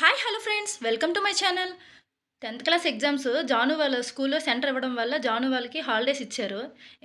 Hi hello friends. Welcome to my channel. Tenth class exams Janu వాళ్ళ స్కూల్లో centre ఇవ్వడం వల్ల జాను వాళ్ళకి హాలిడేస్ ఇచ్చారు.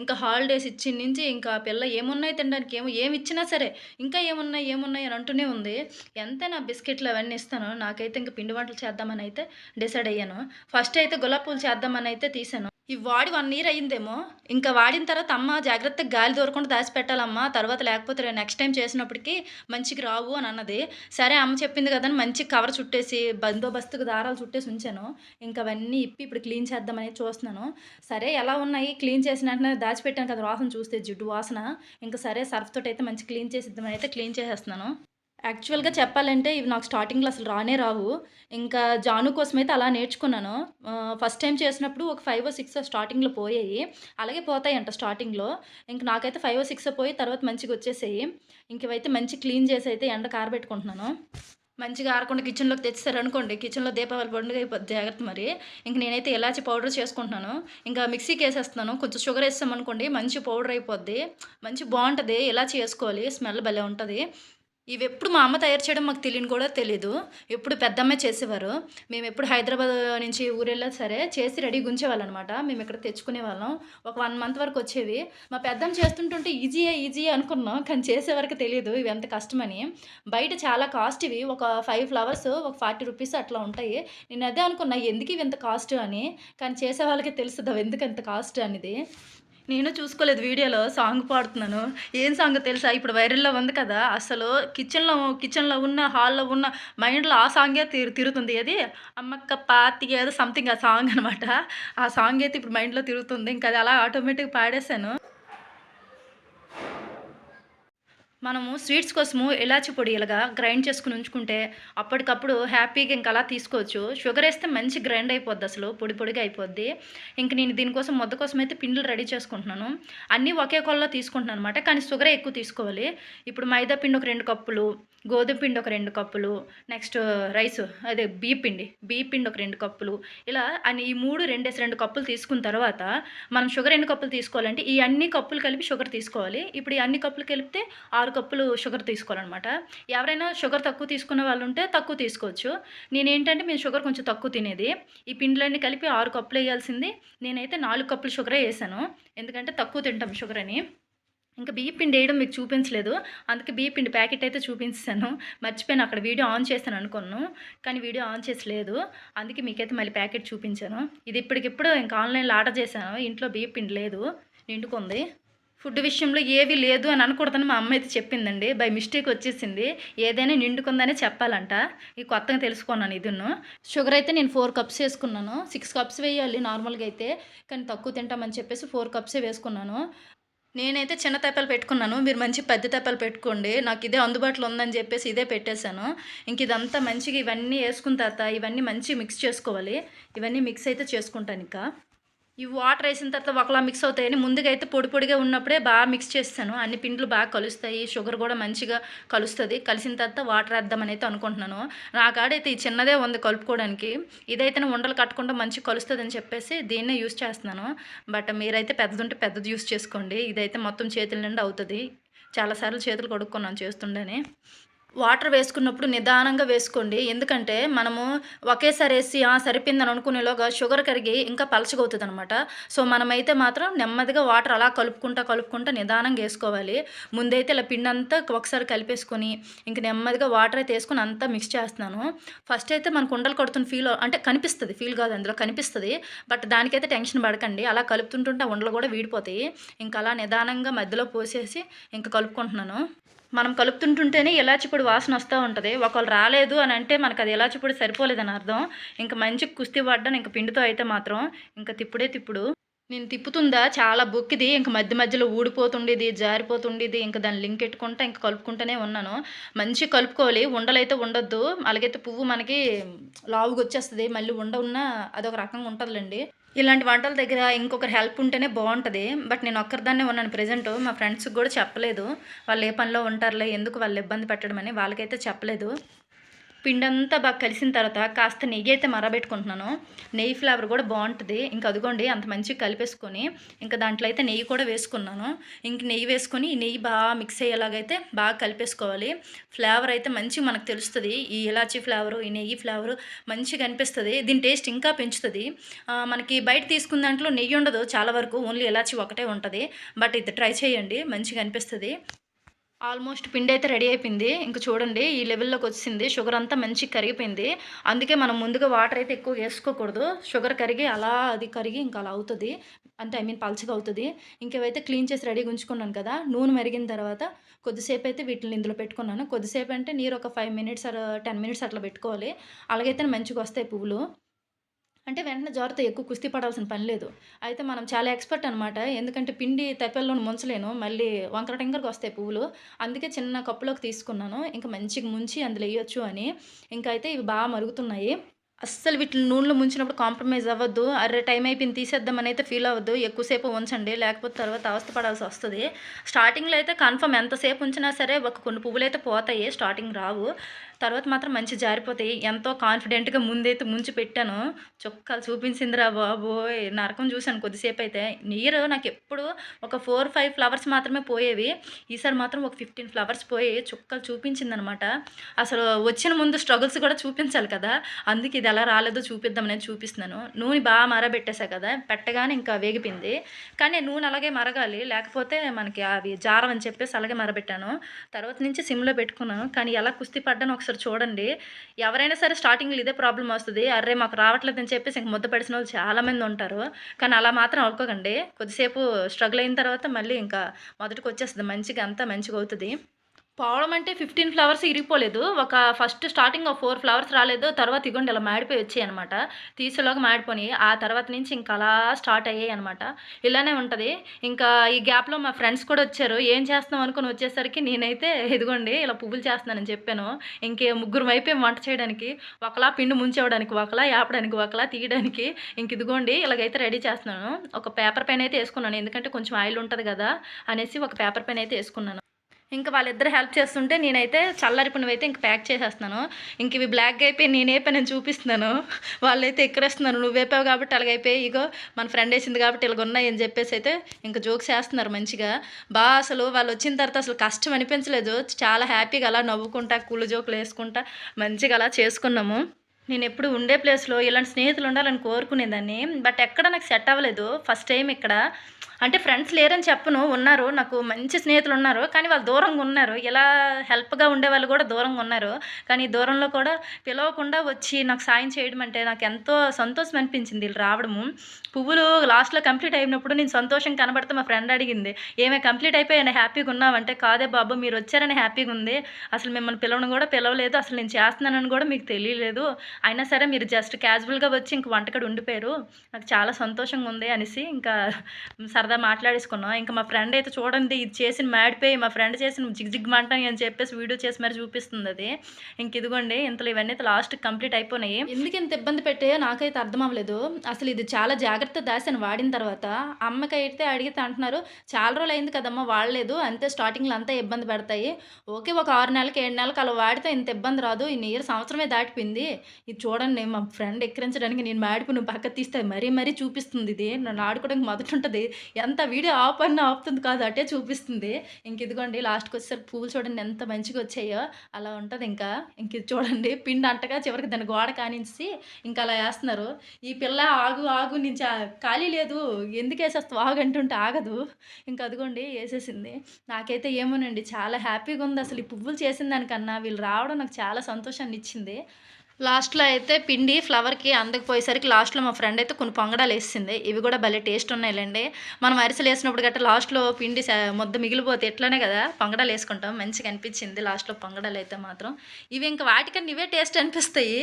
ఇంకా హాలిడేస్ ఇచ్చిన నుంచి ఇంకా పిల్ల ఏమున్నాయి తినడానికి? ఏమో ఏమి ఇచ్చినా సరే ఇంకా ఏమున్నాయి ఏమున్నాయి అని అంటూనే ఉంది. ఎంతైనా బిస్కెట్లు అవన్నీ ఇస్తాను నాకైతే ఇంకా పిండి వంటలు చేద్దామని అయితే డిసైడ్ అయ్యాను. ఫస్ట్ అయితే గులాబ్ పూలు చేద్దామని అయితే తీసాను ఇవి వాడి వన్ ఇయర్ అయ్యిందేమో. ఇంకా వాడిన తర్వాత అమ్మ జాగ్రత్తగా గాలి దూరకుండా దాచిపెట్టాలమ్మా. తర్వాత లేకపోతే నెక్స్ట్ టైం చేసినప్పటికీ మంచికి రావు అని అన్నది. సరే అమ్మ చెప్పింది కదా అని మంచి కవర్ చుట్టేసి బందోబస్తుకు దారాలు చుట్టేసి ఉంచాను. ఇంకా అవన్నీ ఇప్పి ఇప్పుడు క్లీన్ చేద్దామని చూస్తున్నాను. సరే ఎలా ఉన్నాయి? క్లీన్ చేసిన వెంటనే దాచిపెట్టాను కదా వాసన చూస్తే జిడ్డు వాసన. ఇంకా సరే సర్ఫ్ అయితే మంచి క్లీన్ చేసిద్దామని అయితే క్లీన్ చేసేస్తున్నాను. యాక్చువల్గా చెప్పాలంటే ఇవి నాకు స్టార్టింగ్లో అసలు రానే రావు. ఇంకా జాను కోసం అయితే అలా నేర్చుకున్నాను. ఫస్ట్ టైం చేసినప్పుడు ఒక ఫైవ్ సిక్స్ స్టార్టింగ్లో పోయాయి. అలాగే పోతాయి అంట స్టార్టింగ్లో. ఇంక నాకైతే ఫైవ్ సిక్స్ పోయి తర్వాత మంచిగా వచ్చేసాయి. ఇంకవైతే మంచి క్లీన్ చేసి అయితే ఎండ కారబెట్టుకుంటున్నాను. మంచిగా ఆరకుండా కిచెన్లోకి తెచ్చారు అనుకోండి కిచెన్లో దీపావళి పండుగ అయిపోద్ది జాగ్రత్త మరి. ఇంక నేనైతే ఎలాచి పౌడర్ చేసుకుంటున్నాను. ఇంకా మిక్సీకి వేసేస్తున్నాను. కొంచెం షుగర్ వేస్తాం అనుకోండి మంచి పౌడర్ అయిపోద్ది. మంచి బాగుంటుంది ఎలా చేసుకోవాలి స్మెల్ భలే ఉంటుంది. ఇవి ఎప్పుడు మా అమ్మ తయారు చేయడం మాకు తెలియని కూడా తెలీదు. ఎప్పుడు పెద్దమ్మే చేసేవారు. మేము ఎప్పుడు హైదరాబాద్ నుంచి ఊరెళ్ళా సరే చేసి రెడీ గుంచేవాళ్ళనమాట. మేము ఇక్కడ తెచ్చుకునే వాళ్ళం. ఒక వన్ మంత్ వరకు వచ్చేవి. మా పెద్దమ్మ చేస్తుంటుంటే ఈజీయే ఈజీ అనుకున్నాం. కానీ చేసే వరకు తెలియదు ఇవి ఎంత కష్టమని. బయట చాలా కాస్ట్ ఇవి. ఒక ఫైవ్ ఫ్లవర్స్ ఒక ఫార్టీ రూపీస్ అట్లా ఉంటాయి. నేను అదే అనుకున్నా ఎందుకు ఇవి ఎంత కాస్ట్ అని. కానీ చేసే వాళ్ళకి తెలుస్తుంది అవి ఎందుకు ఎంత కాస్ట్ అనేది. నేను చూసుకోలేదు వీడియోలో సాంగ్ పాడుతున్నాను. ఏం సాంగ్ తెలుసా? ఇప్పుడు వైరల్లో ఉంది కదా అసలు కిచెన్లో కిచెన్లో ఉన్న హాల్లో ఉన్న మైండ్లో ఆ సాంగే తిరు తిరుగుతుంది. అది అమ్మక్క పాతి ఏదో సంథింగ్ ఆ సాంగ్ అనమాట. ఆ సాంగ్ అయితే ఇప్పుడు మైండ్లో తిరుగుతుంది. ఇంకా అది అలా ఆటోమేటిక్ పాడేశాను. మనము స్వీట్స్ కోసము ఇలాచి పొడి ఇలాగా గ్రైండ్ చేసుకుని ఉంచుకుంటే అప్పటికప్పుడు హ్యాపీగా ఇంకా అలా తీసుకోవచ్చు. షుగర్ వేస్తే మంచి గ్రైండ్ అయిపోద్ది అసలు పొడి పొడిగా అయిపోద్ది. ఇంక నేను దీనికోసం మొద్ద కోసం అయితే పిండిలు రెడీ చేసుకుంటున్నాను. అన్నీ ఒకే కొల్లో తీసుకుంటున్నాను అనమాట కానీ షుగరే ఎక్కువ తీసుకోవాలి. ఇప్పుడు మైదా పిండి ఒక రెండు కప్పులు గోధుమ పిండి ఒక రెండు కప్పులు నెక్స్ట్ రైస్ అదే బియ్య పిండి బియ్య పిండి ఒక రెండు కప్పులు. ఇలా అని ఈ మూడు రెండేసి రెండు కప్పులు తీసుకున్న తర్వాత మనం షుగర్ ఎన్ని కప్పులు తీసుకోవాలంటే ఈ అన్ని కప్పులు కలిపి షుగర్ తీసుకోవాలి. ఇప్పుడు ఈ అన్ని కప్పులు కలిపితే ఆరు కప్పులు షుగర్ తీసుకోవాలన్నమాట. ఎవరైనా షుగర్ తక్కువ తీసుకున్న వాళ్ళు ఉంటే తక్కువ తీసుకోవచ్చు. నేను ఏంటంటే మేము షుగర్ కొంచెం తక్కువ తినేది. ఈ పిండిలన్నీ కలిపి ఆరు కప్పులు వేయాల్సింది. నేనైతే నాలుగు కప్పులు షుగరే వేసాను. ఎందుకంటే తక్కువ తింటాం షుగర్ అని. ఇంకా బియ్య పిండి వేయడం మీకు చూపించలేదు. అందుకే బియ్య పిండి ప్యాకెట్ అయితే చూపించాను మర్చిపోయాను అక్కడ వీడియో ఆన్ చేశాను అనుకున్నాను కానీ వీడియో ఆన్ చేసలేదు. అందుకే మీకైతే మళ్ళీ ప్యాకెట్ చూపించాను. ఇది ఇప్పటికిప్పుడు ఇంకా ఆన్లైన్లో ఆర్డర్ చేశాను. ఇంట్లో బియ్య పిండి లేదు. నిండుకుంది. ఫుడ్ విషయంలో ఏవి లేదు అని అనకూడదని మా అమ్మ అయితే చెప్పిందండి. బై మిస్టేక్ వచ్చేసింది. ఏదైనా నిండుకుందనే చెప్పాలంట. ఈ కొత్తగా తెలుసుకున్నాను ఇదిను షుగర్ అయితే నేను ఫోర్ కప్స్ వేసుకున్నాను. సిక్స్ కప్స్ వేయాలి నార్మల్గా అయితే. కానీ తక్కువ తింటామని చెప్పేసి ఫోర్ కప్సే వేసుకున్నాను. నేనైతే చిన్న తెప్పలు పెట్టుకున్నాను. మీరు మంచి పెద్ద తెప్పలు పెట్టుకోండి. నాకు ఇదే అందుబాటులో ఉందని చెప్పేసి ఇదే పెట్టేశాను. ఇంక ఇదంతా మంచిగా ఇవన్నీ వేసుకున్న తర్వాత ఇవన్నీ మంచి మిక్స్ చేసుకోవాలి. ఇవన్నీ మిక్స్ అయితే చేసుకుంటాను ఇంకా. ఈ వాటర్ వేసిన తర్వాత ఒకలా మిక్స్ అవుతాయని ముందుగా అయితే పొడి పొడిగా ఉన్నప్పుడే బాగా మిక్స్ చేస్తాను. అన్ని పిండ్లు బాగా కలుస్తాయి. షుగర్ కూడా మంచిగా కలుస్తుంది. కలిసిన తర్వాత వాటర్ వేద్దామని అయితే అనుకుంటున్నాను. నా కాడైతే ఈ చిన్నదే ఉంది కలుపుకోవడానికి. ఇదైతే ఉండలు కట్టకుండా మంచిగా కలుస్తుంది అని చెప్పేసి దీన్నే యూస్ చేస్తున్నాను. బట్ మీరైతే పెద్దదుంటే పెద్దది యూస్ చేసుకోండి. ఇదైతే మొత్తం చేతుల నిండా అవుతుంది. చాలాసార్లు చేతులు కొడుక్కున్నాను చేస్తుండేనే. వాటర్ వేసుకున్నప్పుడు నిదానంగా వేసుకోండి. ఎందుకంటే మనము ఒకేసారి వేసి సరిపోయిందని అనుకునేలోగా షుగర్ కరిగి ఇంకా పలచగవుతుంది అనమాట సో మనమైతే మాత్రం నెమ్మదిగా వాటర్ అలా కలుపుకుంటా కలుపుకుంటా నిదానంగా వేసుకోవాలి. ముందైతే ఇలా పిండి అంతా ఒకసారి కలిపేసుకొని ఇంక నెమ్మదిగా వాటర్ అయితే వేసుకొని అంతా మిక్స్ చేస్తున్నాను. ఫస్ట్ అయితే మనకు ఉండలు కొడుతున్న ఫీల్ అంటే కనిపిస్తుంది ఫీల్ కాదు అందులో కనిపిస్తుంది. బట్ దానికైతే టెన్షన్ పడకండి. అలా కలుపుతుంటుంటే ఉండలు కూడా వీడిపోతాయి. ఇంకా అలా నిదానంగా మధ్యలో పోసేసి ఇంకా కలుపుకుంటున్నాను. మనం కలుపుతుంటుంటేనే ఇలాచి పొడి వాసన వస్తూ ఉంటుంది. ఒకవేళ రాలేదు అని అంటే మనకు అది ఇలాచి పొడి సరిపోలేదని అర్థం. ఇంకా మంచి కుస్తీ పడ్డాను ఇంకా పిండితో అయితే మాత్రం ఇంకా తిప్పుడే తిప్పుడు. నేను తిప్పుతుందా? చాలా బొక్కిది. ఇంక మధ్య మధ్యలో ఊడిపోతుండేది జారిపోతుండేది. ఇంకా దాన్ని లింక్ పెట్టుకుంటా ఇంకా కలుపుకుంటూనే ఉన్నాను. మంచి కలుపుకోవాలి. ఉండలైతే ఉండొద్దు. అలాగైతే పువ్వు మనకి లావుగా వచ్చేస్తుంది మళ్ళీ ఉండ ఉన్న అదొక రకంగా ఉంటుందిలేండి. ఇలాంటి వంటల దగ్గర ఇంకొకరు హెల్ప్ ఉంటేనే బాగుంటుంది. బట్ నేను ఒక్కరిదాన్నే ఉన్నాను ప్రజెంట్ మా ఫ్రెండ్స్కి కూడా చెప్పలేదు. వాళ్ళు ఏ పనిలో ఉంటారులే ఎందుకు వాళ్ళు ఇబ్బంది పెట్టడం అని వాళ్ళకైతే చెప్పలేదు. పిండంతా బాగా కలిసిన తర్వాత కాస్త నెయ్యి అయితే మరబెట్టుకుంటున్నాను. నెయ్యి ఫ్లేవర్ కూడా బాగుంటుంది. ఇంకా అదిగోండి అంత మంచిగా కలిపేసుకొని ఇంకా దాంట్లో అయితే నెయ్యి కూడా వేసుకున్నాను. ఇంక నెయ్యి వేసుకొని ఈ నెయ్యి బాగా మిక్స్ అయ్యేలాగైతే బాగా కలిపేసుకోవాలి. ఫ్లేవర్ అయితే మంచిగా మనకు తెలుస్తుంది. ఈ ఇలాచీ ఫ్లేవరు ఈ నెయ్యి ఫ్లేవరు మంచిగా అనిపిస్తుంది. దీని టేస్ట్ ఇంకా పెంచుతుంది. మనకి బయట తీసుకున్న దాంట్లో నెయ్యి ఉండదు. చాలా వరకు ఓన్లీ ఇలాచీ ఒకటే ఉంటుంది. బట్ ఇది ట్రై చేయండి. మంచిగా అనిపిస్తుంది. ఆల్మోస్ట్ పిండి అయితే రెడీ అయిపోయింది. ఇంకా చూడండి ఈ లెవెల్లోకి వచ్చింది. షుగర్ అంతా మంచిగా కరిగిపోయింది. అందుకే మనం ముందుగా వాటర్ అయితే ఎక్కువ వేసుకోకూడదు. షుగర్ కరిగి అలా అది కరిగి ఇంకా అలా అవుతుంది. అంటే ఐ మీన్ పల్చగా అవుతుంది. ఇంకేవైతే క్లీన్ చేసి రెడీగా ఉంచుకున్నాను కదా నూనె మరిగిన తర్వాత కొద్దిసేపు అయితే వీటిని ఇందులో పెట్టుకున్నాను. కొద్దిసేపు అంటే నీరు ఒక ఫైవ్ మినిట్స్ టెన్ మినిట్స్ అట్లా పెట్టుకోవాలి. అలాగైతే మంచిగా వస్తాయి పువ్వులు. అంటే వెంటనే జారుతో ఎక్కువ కుస్తీ పడాల్సిన పని లేదు. అయితే మనం చాలా ఎక్స్పర్ట్ అనమాట ఎందుకంటే పిండి తెప్పల్లో ముంచలేను. మళ్ళీ వంకర టెంకర్కి వస్తాయి పువ్వులు. అందుకే చిన్న కప్పులోకి తీసుకున్నాను. ఇంకా మంచిగా ముంచి అందులో వేయొచ్చు అని. ఇంకా అయితే ఇవి బాగా మరుగుతున్నాయి. అస్సలు వీటిని నూనెలో ముంచినప్పుడు కాంప్రమైజ్ అవ్వద్దు. అరే టైం అయిపోయింది తీసేద్దామని అయితే ఫీల్ అవ్వద్దు. ఎక్కువసేపు ఉంచండి. లేకపోతే తర్వాత అవస్థ పడాల్సి వస్తుంది. స్టార్టింగ్లో అయితే కన్ఫర్మ్ ఎంతసేపు ఉంచినా సరే ఒక కొన్ని పువ్వులు అయితే పోతాయి. స్టార్టింగ్ రావు. తర్వాత మాత్రం మంచి జారిపోతాయి. ఎంతో కాన్ఫిడెంట్గా ముందైతే ముంచి పెట్టాను. చొక్కాలు చూపించిందిరా బాబోయ్. నరకం చూశాను కొద్దిసేపు అయితే. నీరు నాకు ఎప్పుడు ఒక ఫోర్ ఫైవ్ ఫ్లవర్స్ మాత్రమే పోయేవి. ఈసారి మాత్రం ఒక ఫిఫ్టీన్ ఫ్లవర్స్ పోయి చుక్కలు చూపించిందనమాట. అసలు వచ్చిన ముందు స్ట్రగుల్స్ కూడా చూపించాలి కదా. అందుకే ఇది ఎలా రాలేదో చూపిద్దామని చూపిస్తున్నాను. నూనె బాగా మరబెట్టేశా కదా. పెట్టగానే ఇంకా వేగిపోయింది. కానీ నూనె అలాగే మరగాలి. లేకపోతే మనకి అవి జారం అని చెప్పేసి అలాగే మరబెట్టాను. తర్వాత నుంచి సిమ్లో పెట్టుకున్నాను. కానీ ఎలా కుస్తీ పడ్డాను ఒకసారి ఒకసారి చూడండి. ఎవరైనా సరే స్టార్టింగ్లో ఇదే ప్రాబ్లం వస్తుంది. అర్రే మాకు రావట్లేదు అని చెప్పేసి ఇంక ముద్ద పడిసిన వాళ్ళు చాలామంది ఉంటారు. కానీ అలా మాత్రం అనుకోకండి. కొద్దిసేపు స్ట్రగుల్ అయిన తర్వాత మళ్ళీ ఇంకా మొదటికి వచ్చేస్తుంది. మంచిగా అంతా మంచిగా అవుతుంది. పోవడం అంటే ఫిఫ్టీన్ ఫ్లవర్స్ ఇరిగిపోలేదు. ఒక ఫస్ట్ స్టార్టింగ్ ఒక ఫోర్ ఫ్లవర్స్ రాలేదు. తర్వాత ఇగోండి ఇలా మాడిపోయి వచ్చాయి అనమాట తీసేలోకి మాడిపోయి ఆ తర్వాత నుంచి ఇంకా అలా స్టార్ట్ అయ్యాయి అనమాట ఇలానే ఉంటుంది. ఇంకా ఈ గ్యాప్లో మా ఫ్రెండ్స్ కూడా వచ్చారు. ఏం చేస్తున్నాం అనుకుని వచ్చేసరికి నేనైతే ఇదిగోండి ఇలా పువ్వులు చేస్తున్నానని చెప్పాను. ఇంకే ముగ్గురు అయిపోయి వంట చేయడానికి. ఒకలా పిండి ముంచేవడానికి ఒకలా యాపడానికి ఒకలా తీయడానికి. ఇంక ఇదిగోండి ఇలాగైతే రెడీ చేస్తున్నాను. ఒక పేపర్ పైన అయితే వేసుకున్నాను. ఎందుకంటే కొంచెం ఆయిల్ ఉంటుంది కదా అనేసి ఒక పేపర్ పైన అయితే వేసుకున్నాను. ఇంకా వాళ్ళిద్దరు హెల్ప్ చేస్తుంటే నేనైతే చల్లరిపునివైతే ఇంక ప్యాక్ చేసేస్తున్నాను. ఇంక ఇవి బ్లాక్ అయిపోయి నేనేపై నేను చూపిస్తున్నాను. వాళ్ళైతే ఎక్కడేస్తున్నారు నువ్వేపావు కాబట్టి అలాగైపోయి ఇగో మన ఫ్రెండ్ వేసింది కాబట్టి ఇలాగ ఉన్నాయి అని చెప్పేసి అయితే ఇంకా జోక్స్ వేస్తున్నారు మంచిగా. బాగా అసలు వాళ్ళు వచ్చిన తర్వాత అసలు కష్టం అనిపించలేదు. చాలా హ్యాపీగా అలా నవ్వుకుంటా కూల్ జోకులు వేసుకుంటా మంచిగా అలా చేసుకున్నాము. నేను ఎప్పుడు ఉండే ప్లేస్లో ఇలాంటి స్నేహితులు ఉండాలని కోరుకునేదాన్ని. బట్ ఎక్కడ నాకు సెట్ అవ్వలేదు. ఫస్ట్ టైం ఇక్కడ. అంటే ఫ్రెండ్స్ లేరని చెప్పను ఉన్నారు నాకు మంచి స్నేహితులు ఉన్నారు కానీ వాళ్ళు దూరంగా ఉన్నారు. ఇలా హెల్ప్గా ఉండే వాళ్ళు కూడా దూరంగా ఉన్నారు. కానీ దూరంలో కూడా పిలవకుండా వచ్చి నాకు సాయం చేయడం అంటే నాకు ఎంతో సంతోషం అనిపించింది వీళ్ళు రావడము. పువ్వులు లాస్ట్లో కంప్లీట్ అయినప్పుడు నేను సంతోషం కనబడితే మా ఫ్రెండ్ అడిగింది ఏమే కంప్లీట్ అయిపోయాను హ్యాపీగా ఉన్నావంటే కాదే బాబు మీరు వచ్చారని హ్యాపీగా ఉంది. అసలు మిమ్మల్ని పిలవడం కూడా పిలవలేదు. అసలు నేను చేస్తున్నానని కూడా మీకు తెలియలేదు. అయినా సరే మీరు జస్ట్ క్యాజువల్గా వచ్చి ఇంక వంటకడు ఉండిపోయారు. నాకు చాలా సంతోషంగా ఉంది అనేసి ఇంకా సరదా మాట్లాడేసుకున్నాం. ఇంకా మా ఫ్రెండ్ అయితే చూడండి ఇది చేసిన మాడిపోయి మా ఫ్రెండ్ చేసిన జిగ్జిగ్ మంట అని చెప్పేసి వీడియో చేసి మరి చూపిస్తుంది అది. ఇంక ఇదిగోండి ఇంతలో ఇవన్నీ అయితే లాస్ట్ కంప్లీట్ అయిపోయినాయి. ఎందుకు ఇంత ఇబ్బంది పెట్టాయో నాకైతే అర్థం అవ్వలేదు. అసలు ఇది చాలా జాగ్రత్త దాసాను వాడిన తర్వాత అమ్మకి అయితే అడిగితే అంటున్నారు చాలా రోజులు అయింది కదమ్మా వాడలేదు. అంతే స్టార్టింగ్లో అంతా ఇబ్బంది పెడతాయి. ఓకే ఒక ఆరు నెలలకి ఏడు నెలలకి అలా వాడితే ఇంత ఇబ్బంది రాదు. ఈ ఇయర్ సంవత్సరమే దాటిపోయింది. ఇది చూడండి మా ఫ్రెండ్ ఎక్కిరించడానికి నేను మాడిపి నువ్వు పక్క తీస్తే మరీ మరీ చూపిస్తుంది ఇది. నన్ను ఆడుకోవడానికి మొదటి ఉంటుంది. ఎంత వీడియో ఆఫ్ అన్న ఆపుతుంది కాదు అటే చూపిస్తుంది. ఇంక ఇదిగోండి లాస్ట్కి వచ్చేసరికి పువ్వులు చూడండి ఎంత మంచిగా వచ్చాయో. అలా ఉంటుంది ఇంకా. ఇంక ఇది చూడండి పిండి అంటగా చివరికి దాన్ని గోడ కానించి ఇంకా అలా వేస్తున్నారు. ఈ పిల్ల ఆగు ఆగు నుంచి ఖాళీ లేదు. ఎందుకు వేసేస్తావు? ఆగు అంటుంటే ఆగదు. ఇంకా అదిగోండి వేసేసింది. నాకైతే ఏమోనండి చాలా హ్యాపీగా ఉంది అసలు ఈ పువ్వులు చేసిన దానికన్నా. వీళ్ళు రావడం నాకు చాలా సంతోషాన్ని ఇచ్చింది. లాస్ట్లో అయితే పిండి ఫ్లవర్కి అందకపోయేసరికి లాస్ట్లో మా ఫ్రెండ్ అయితే కొన్ని పొంగడాలు వేసింది. ఇవి కూడా భలే టేస్ట్ ఉన్నాయిలేండి. మనం అరిసెలు వేసినప్పుడు గట్టా లాస్ట్లో పిండి ముద్ద మిగిలిపోతే ఎట్లనే కదా పొంగడాలు వేసుకుంటాం. మంచిగా అనిపించింది లాస్ట్లో పొంగడాలు అయితే మాత్రం. ఇవి ఇంకా వాటికన్నా ఇవే టేస్ట్ అనిపిస్తాయి.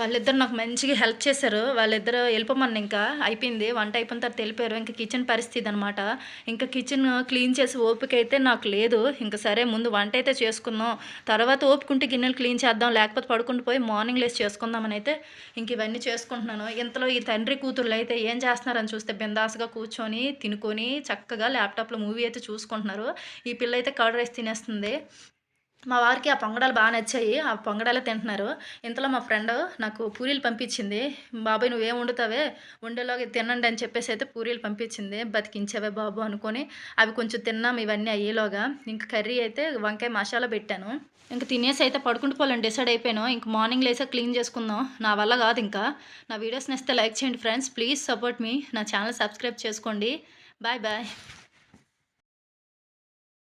వాళ్ళిద్దరు నాకు మంచిగా హెల్ప్ చేశారు. వాళ్ళిద్దరు వెళ్ళిపోమని ఇంకా అయిపోయింది. వంట అయిపోయిన తర్వాత వెళ్ళిపోయారు. ఇంకా కిచెన్ పరిస్థితి అనమాట ఇంకా కిచెన్ క్లీన్ చేసి ఓపిక అయితే నాకు లేదు. ఇంకా సరే ముందు వంట అయితే చేసుకుందాం. తర్వాత ఓపుకుంటే గిన్నెలు క్లీన్ చేద్దాం. లేకపోతే పడుకుంటూ పోయి మార్నింగ్ రీప్లేస్ చేసుకుందామని అయితే ఇంక ఇవన్నీ చేసుకుంటున్నాను. ఇంతలో ఈ తండ్రి కూతుర్లు అయితే ఏం చేస్తున్నారని చూస్తే బిందాస్గా కూర్చొని తినుకొని చక్కగా ల్యాప్టాప్లో మూవీ అయితే చూసుకుంటున్నారు. ఈ పిల్ల అయితే కర్డ్ రైస్ తినేస్తుంది. మా వారికి ఆ పొంగడాలు బాగా నచ్చాయి. ఆ పొంగడాలే తింటున్నారు. ఇంతలో మా ఫ్రెండ్ నాకు పూరీలు పంపించింది. బాబాయ్ నువ్వేం వండుతావే? వండేలోకి తినండి అని చెప్పేసి అయితే పూరీలు పంపించింది. బతికించావే బాబు అనుకొని అవి కొంచెం తిన్నాం. ఇవన్నీ అయ్యేలోగా ఇంక కర్రీ అయితే వంకాయ మసాలా పెట్టాను. ఇంక తినేసి అయితే పడుకుంటూ పోలేను డిసైడ్ అయిపోయాను. ఇంక మార్నింగ్ లేసా క్లీన్ చేసుకుందాం. నా వల్ల కాదు ఇంకా. నా వీడియోస్ నచ్చితే లైక్ చేయండి ఫ్రెండ్స్. Please support me. నా ఛానల్ సబ్స్క్రైబ్ చేసుకోండి. Bye bye.